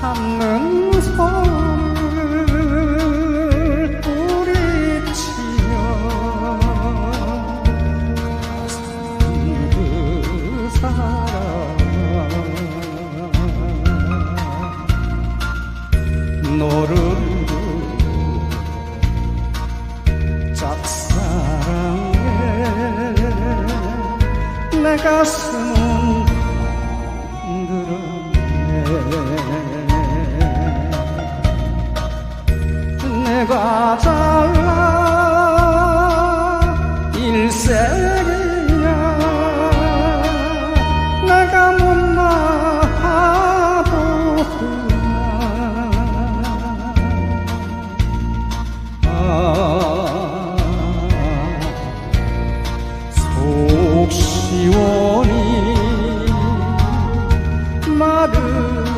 참는 손을 뿌리치며 그 사람 너를 짝사랑해 내 가슴은 흔들 내가 잘라 일생이야 내가 못나하구나. 아, 속 시원히 마른